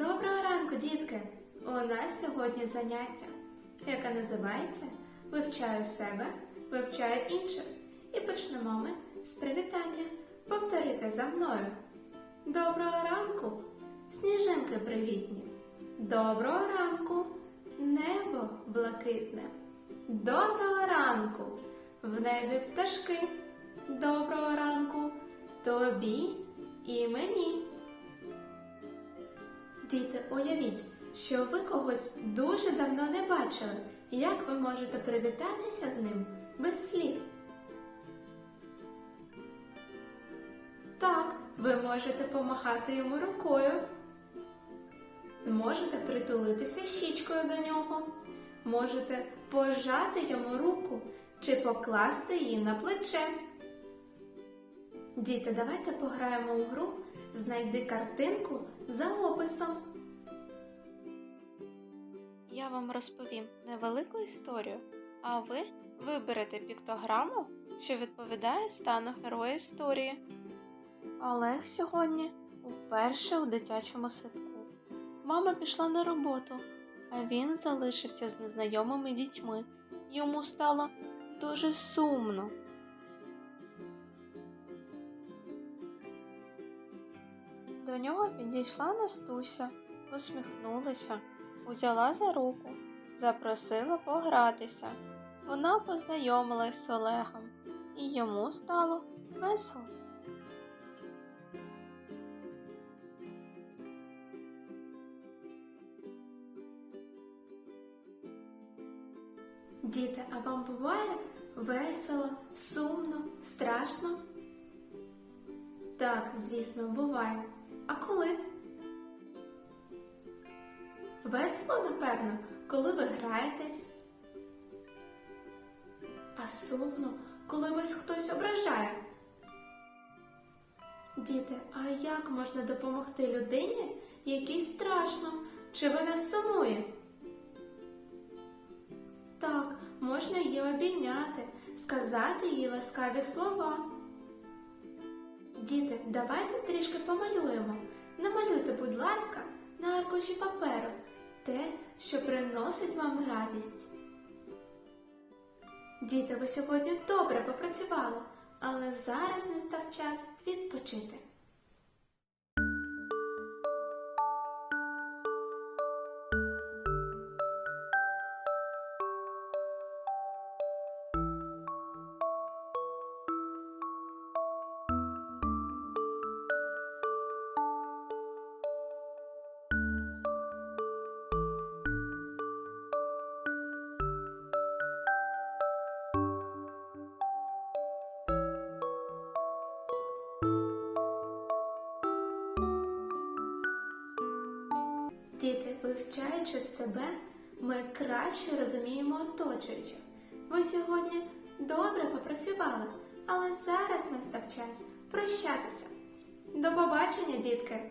Доброго ранку, дітки! У нас сьогодні заняття, яке називається Вивчаю себе, вивчаю інших. І почнемо ми з привітання. Повторюйте за мною. Доброго ранку, сніжинки привітні. Доброго ранку, небо блакитне. Доброго ранку, в небі пташки. Доброго ранку, тобі і мені. Діти, уявіть, що ви когось дуже давно не бачили. Як ви можете привітатися з ним без слів? Так, ви можете помахати йому рукою. Можете притулитися щічкою до нього. Можете пожати йому руку чи покласти її на плече. Діти, давайте пограємо у гру Знайди картинку за описом. Я вам розповім невелику історію, а ви виберете піктограму, що відповідає стану героя історії. Олег сьогодні вперше у дитячому садку. Мама пішла на роботу, а він залишився з незнайомими дітьми. Йому стало дуже сумно. До нього підійшла Настуся, усміхнулася, узяла за руку, запросила погратися. Вона познайомилась з Олегом, і йому стало весело. Діти, а вам буває весело, сумно, страшно? Так, звісно, буває. А коли? Весело, напевно, коли ви граєтесь. А сумно, коли вас хтось ображає. Діти, а як можна допомогти людині, якій страшно, чи вона сумує? Так, можна її обійняти, сказати їй ласкаві слова. Діти, давайте трішки помалюємо. Намалюйте, будь ласка, на аркуші паперу те, що приносить вам радість. Діти, ви сьогодні добре попрацювали, але зараз настав час відпочити. Вивчаючи себе, ми краще розуміємо оточуючих. Ви сьогодні добре попрацювали, але зараз настав час прощатися. До побачення, дітки!